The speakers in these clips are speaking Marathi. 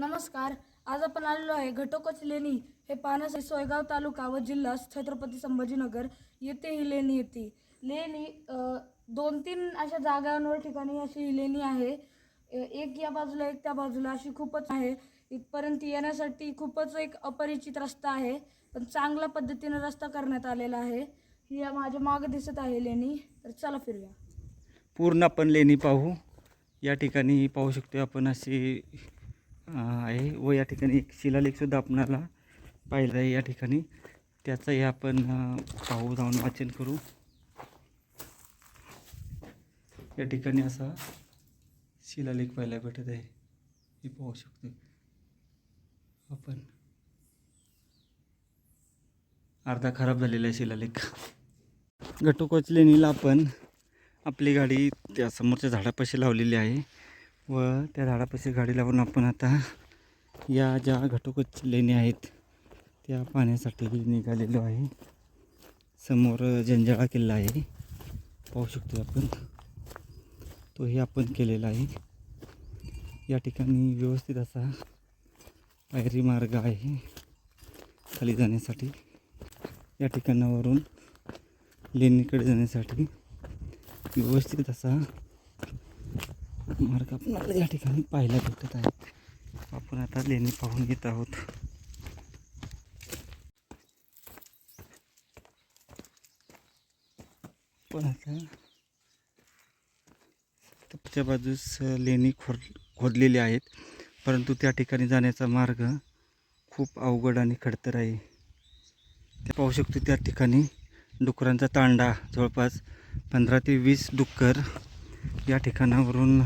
नमस्कार. आज आपण आलेलो आहे घटोकच लेणी हे पाहण्यासाठी सोयगाव तालुका व जिल्हा छत्रपती संभाजीनगर येथे ही लेणी येते. लेणी दोन तीन अशा जागांवर ठिकाणी अशी ही लेणी आहे. एक या बाजूला एक त्या बाजूला अशी खूपच आहे. इथपर्यंत येण्यासाठी खूपच एक अपरिचित रस्ता आहे पण चांगल्या पद्धतीनं रस्ता करण्यात आलेला आहे. ही या माझ्या मागं दिसत आहे लेणी. तर चला फिरूया. पूर्ण आपण लेणी पाहू. या ठिकाणी पाहू शकतो आपण अशी आहे व या ठिकाणी एक शिलालेखसुद्धा आपणाला पाहिलं आहे या ठिकाणी. त्याचंही आपण पाहू जाऊन वाचन करू. या ठिकाणी असा शिलालेख पाहायला भेटत आहे. हे पाहू शकतो. आपण. अर्धा खराब झालेला आहे शिलालेख. घटोकोच लेणीला आपण आपली गाडी त्या समोरच्या झाडापाशी लावलेली आहे. व त्या झाडापाशी गाडी लावून आपण आता या ज्या घटोकच लेणी आहेत त्या पाहण्यासाठी निघालेलो आहे. समोर जंजाळा किल्ला आहे. पाहू शकतो आपण. तोही आपण केलेला आहे. या ठिकाणी व्यवस्थित असा पायरी मार्ग आहे. खाली जाण्यासाठी. या ठिकाणावरून लेणीकडे जाण्यासाठी व्यवस्थित असा मार्ग आपल्याला या ठिकाणी पाहायला भेटत आहे. आपण आता लेणी पाहून घेत आहोत. पण आता तपच्या बाजूस लेणी खोद खोदलेली आहेत. परंतु त्या ठिकाणी जाण्याचा मार्ग खूप अवघड आणि खडतर आहे. ते पाहू शकतो त्या ठिकाणी डुकरांचा तांडा जवळपास पंधरा ते वीस डुक्कर या ठिकाणावरून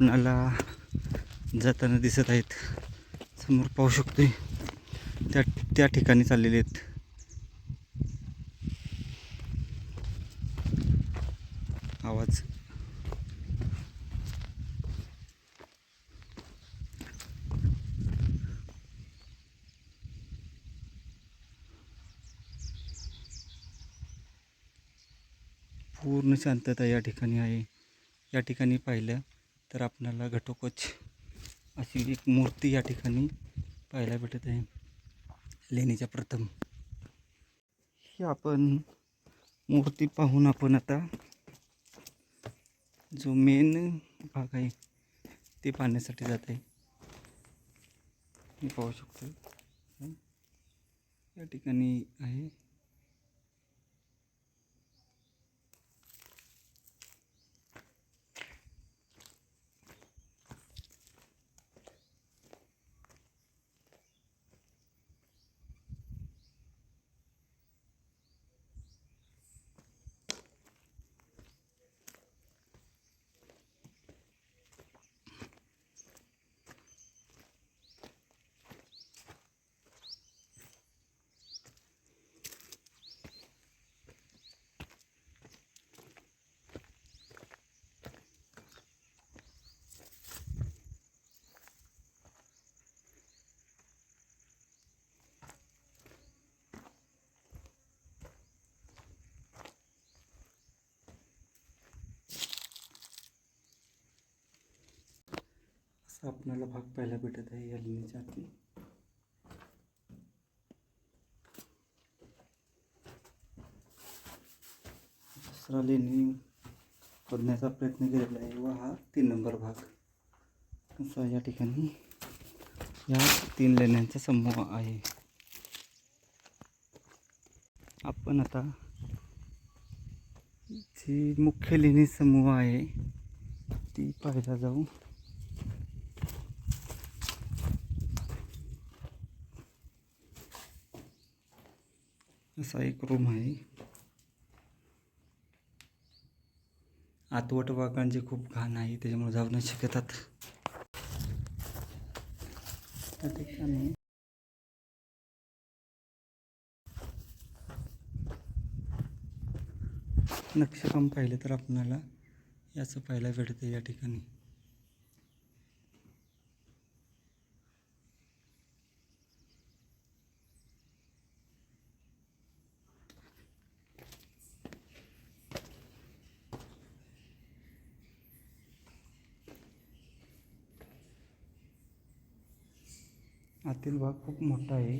आपणाला जाताना दिसत आहेत. समोर पाहू शकतोय. त्या त्या ठिकाणी चाललेले आहेत. आवाज. पूर्ण शांतता या ठिकाणी आहे. या ठिकाणी पाहिलं तर आपल्याला घटोकच अशी एक मूर्ती या ठिकाणी पाहायला भेटत आहे. लेणीच्या प्रथम. ही आपण मूर्ती पाहून आपण आता जो मेन भाग आहे ते पाहण्यासाठी जात आहे. मी पाहू शकतो. या ठिकाणी आहे. आपणाला भाग पाहायला भेटत आहे या लेणीच्या आधी दुसरा लेणी खोदण्याचा प्रयत्न केलेला आहे व हा तीन नंबर भाग. असा या ठिकाणी या तीन लेण्यांचा समूह आहे. आपण आता जी मुख्य लेणी समूह आहे ती पाहायला जाऊ. असा एक रूम आहे. आतवट वाघांची खूप घाण आहे त्याच्यामुळे जाऊ नाही शकतात त्या ठिकाणी नक्षीकाम पाहिलं तर आपणाला याचं पाहायला भेटतं या ठिकाणी. आतील भाग खूप मोठा आहे.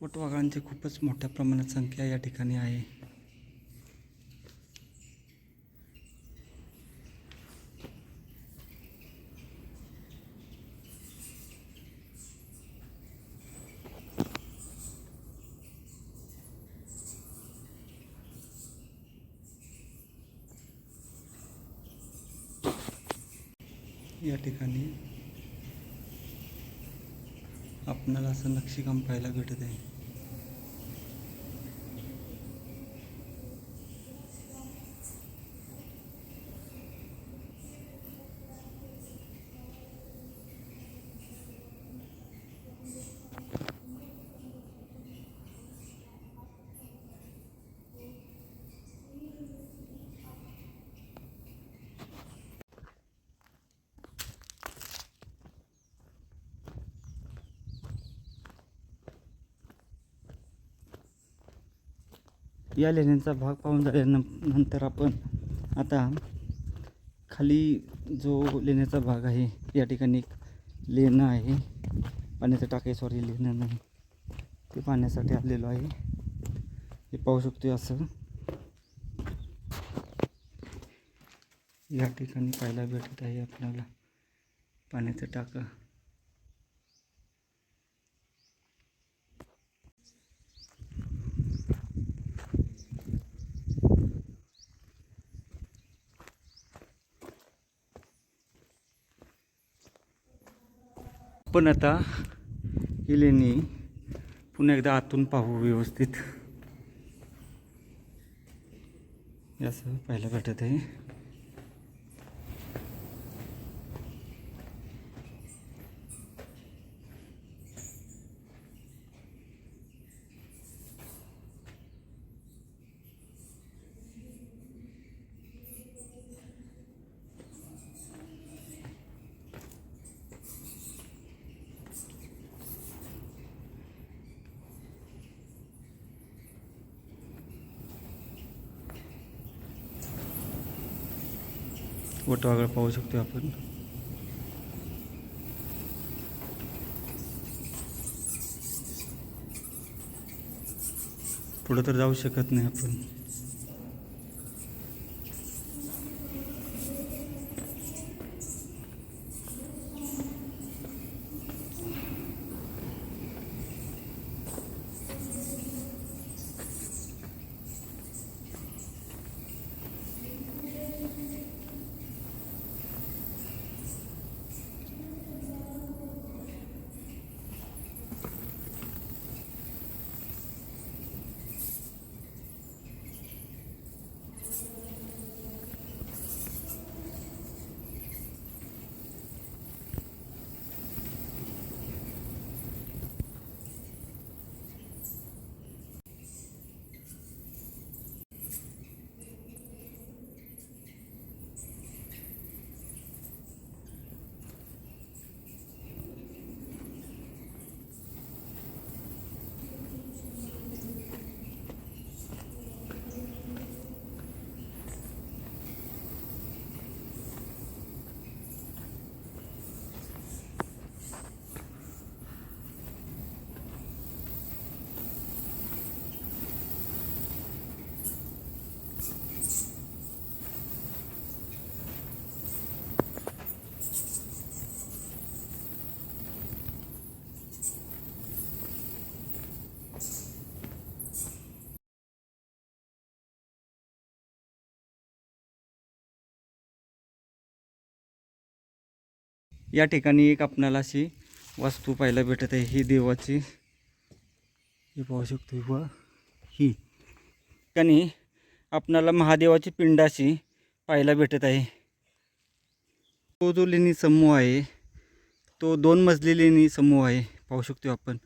पोटवाघांची खूपच मोठ्या प्रमाणात संख्या या ठिकाणी आहे. या ठिकाणी आपणाला असं नक्षीकाम पाहायला भेटत आहे. या लेण्यांचा भाग पाहून झाल्यानंतर आपण आता खाली जो लेण्याचा भाग आहे या ठिकाणी एक लेणं आहे. पाण्याचं टाके सॉरी लेणं नाही. ते पाहण्यासाठी आलेलो आहे. हे पाहू शकतो असं. या ठिकाणी पाहायला भेटत आहे आपल्याला. पाण्याचं टाकं. पण आता ही लेणी पुन्हा एकदा आतून पाहू व्यवस्थित. असं पाहायला भेटत आहे. वगैरे पाहू शकतो आपण. पुढं तर जाऊ शकत नाही आपण. या ठिकाणी एक आपणाला अशी वास्तू पाहायला भेटत आहे. ही देवाची हे पाहू शकतो व ही. ठिकाणी आपणाला महादेवाची पिंड अशी पाहायला भेटत आहे. तो जो लेणी समूह आहे तो दोन मजली लेणी समूह आहे पाहू शकतो आपण.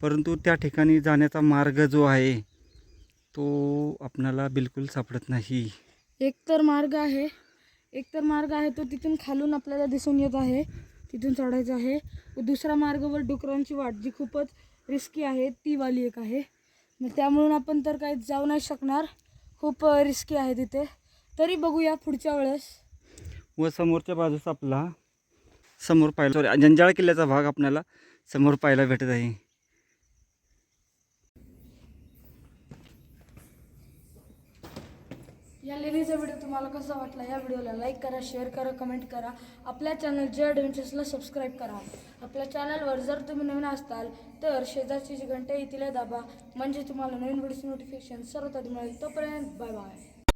परंतु त्या ठिकाणी जाण्याचा मार्ग जो आहे तो आपणाला बिलकुल सापडत नाही. एक तर मार्ग आहे. एक तर मार्ग आहे तो तिथून खालून आपल्याला दिसून येत आहे. तिथून चढायचं आहे. व दुसरा मार्गावर डुकरांची वाट जी खूपच रिस्की आहे ती वाली एक आहे. मग त्यामुळून आपण तर काही जाऊ नाही शकणार. खूप रिस्की आहे तिथे. तरी बघूया पुढच्या वेळेस. व समोरच्या बाजूस आपला समोर पाहिला सॉरी जंजाळ किल्ल्याचा भाग आपल्याला समोर पाहायला भेटत आहे. या लेणीचा व्हिडिओ तुम्हाला कसा वाटला या व्हिडिओला लाईक करा शेअर करा कमेंट करा. आपल्या चॅनल जे ॲडव्हेंचर्सला सबस्क्राईब करा. आपल्या चॅनलवर जर तुम्ही नवीन असताल तर शेजारची जी घंटा येतील दाबा. म्हणजे तुम्हाला नवीन व्हिडिओची नोटिफिकेशन सर्वात आधी मिळेल. तोपर्यंत बाय बाय